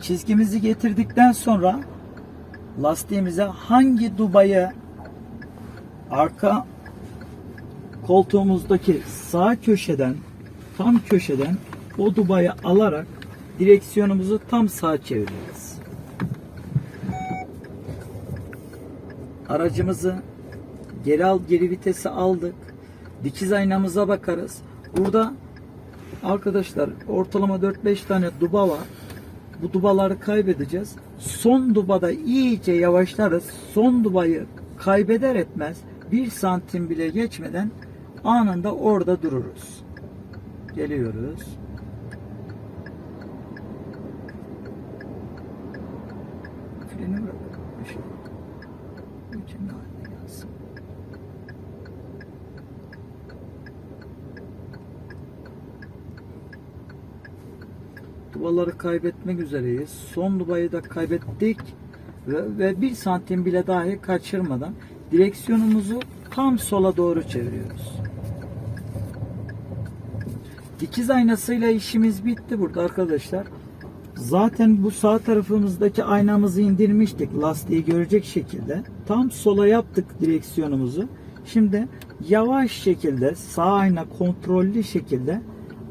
çizgimizi getirdikten sonra lastiğimize hangi dubayı arka koltuğumuzdaki sağ köşeden tam köşeden o dubayı alarak direksiyonumuzu tam sağa çeviriyoruz. Aracımızı geri al geri vitesi aldık. Dikiz aynamıza bakarız. Burada arkadaşlar ortalama 4-5 tane duba var. Bu dubaları kaybedeceğiz. Son dubada iyice yavaşlarız. Son dubayı kaybeder etmez bir santim bile geçmeden anında orada dururuz. Geliyoruz. Freni bırak. Bir şey. Haline gelsin. Dubaları kaybetmek üzereyiz. Son dubayı da kaybettik. Ve, ve bir santim bile dahi kaçırmadan direksiyonumuzu tam sola doğru çeviriyoruz. Dikiz aynasıyla işimiz bitti burada arkadaşlar. Zaten bu sağ tarafımızdaki aynamızı indirmiştik lastiği görecek şekilde. Tam sola yaptık direksiyonumuzu. Şimdi yavaş şekilde sağ ayna kontrollü şekilde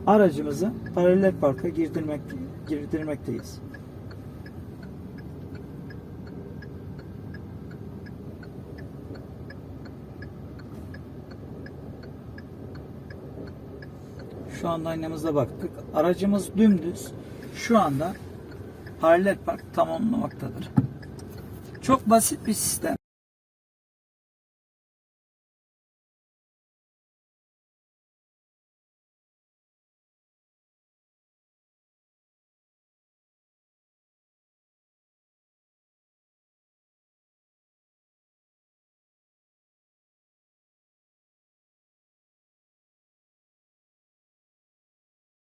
aracımızı paralel parka girdirmek, girdirmekteyiz. Şu anda aynamıza baktık. Aracımız dümdüz. Şu anda paralel park tamamlamaktadır. Çok basit bir sistem.